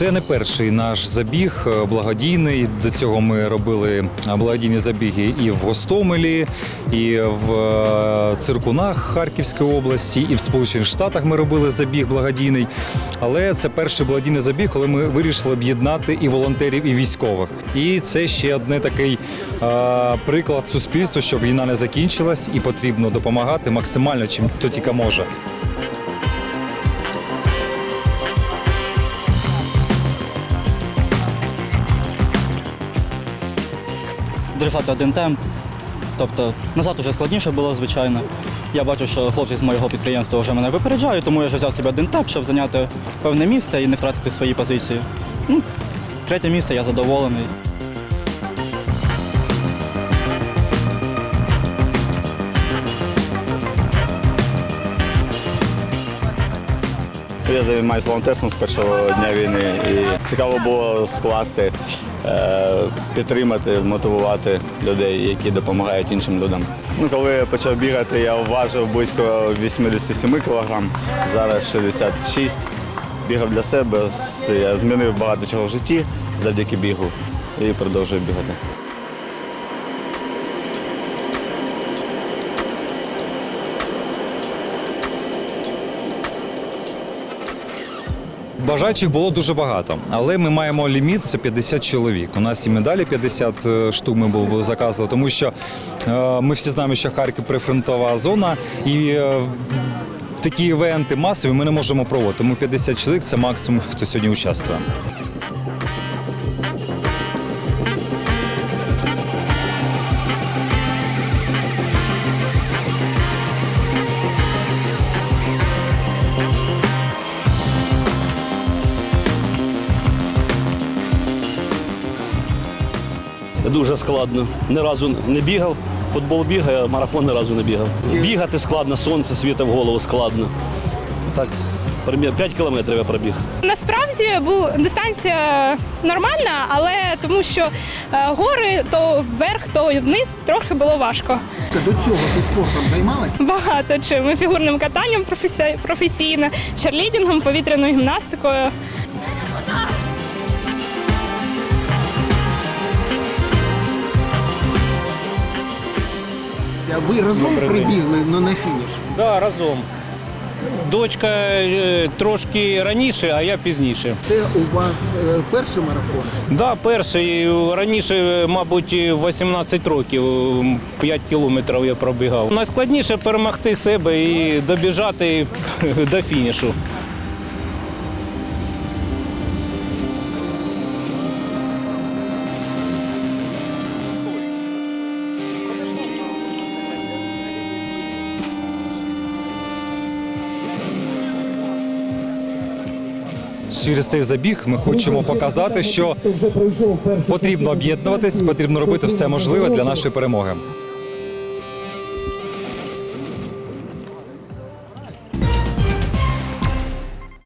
Це не перший наш забіг е, благодійний. До цього ми робили благодійні забіги і в Гостомелі, і в е, Циркунах Харківської області, і в Сполучених Штатах ми робили забіг благодійний. Але це перший благодійний забіг, коли ми вирішили об'єднати і волонтерів, і військових. І це ще одне такий е, приклад суспільству, що війна не закінчилась, і потрібно допомагати максимально, чим хто тільки може. Держати один темп. Тобто назад вже складніше було, звичайно. Я бачу, що хлопці з моєго підприємства вже мене випереджають, тому я вже взяв собі один темп, щоб зайняти певне місце і не втратити свої позиції. Ну, третє місце, я задоволений. Я займаюся волонтерством з першого дня війни і цікаво було скласти, е, підтримати, мотивувати людей, які допомагають іншим людям. Ну, коли я почав бігати, я важив близько 87 кг, зараз 66. Бігав для себе, я змінив багато чого в житті завдяки бігу і продовжую бігати. Бажаючих було дуже багато, але ми маємо ліміт це 50 чоловік. У нас і медалі 50 штук ми були заказували, тому що е, ми всі знаємо, що Харків прифронтова зона і. е, Такі івенти масові ми не можемо проводити, тому 50 чоловік це максимум, хто сьогодні участвує. Дуже складно. Ні разу не бігав. Футбол бігає, а марафон ні разу не бігав. Бігати складно, сонце світить в голову складно. Так, примір 5 кілометрів я пробіг. Насправді був дистанція нормальна, але тому що е, гори то вверх, то вниз трохи було важко. До цього ти спортом займалась? Багато чим фігурним катанням професі- професійно, черлідінгом, повітряною гімнастикою. Ви разом прибігли ну, на фініш? Да, разом. Дочка е, трошки раніше, а я пізніше. Це у вас е, перший марафон? Да, перший раніше, мабуть, 18 років, 5 кілометрів я пробігав. Найскладніше перемогти себе і добіжати до фінішу. Через цей забіг ми хочемо показати, що потрібно об'єднуватись, потрібно робити все можливе для нашої перемоги.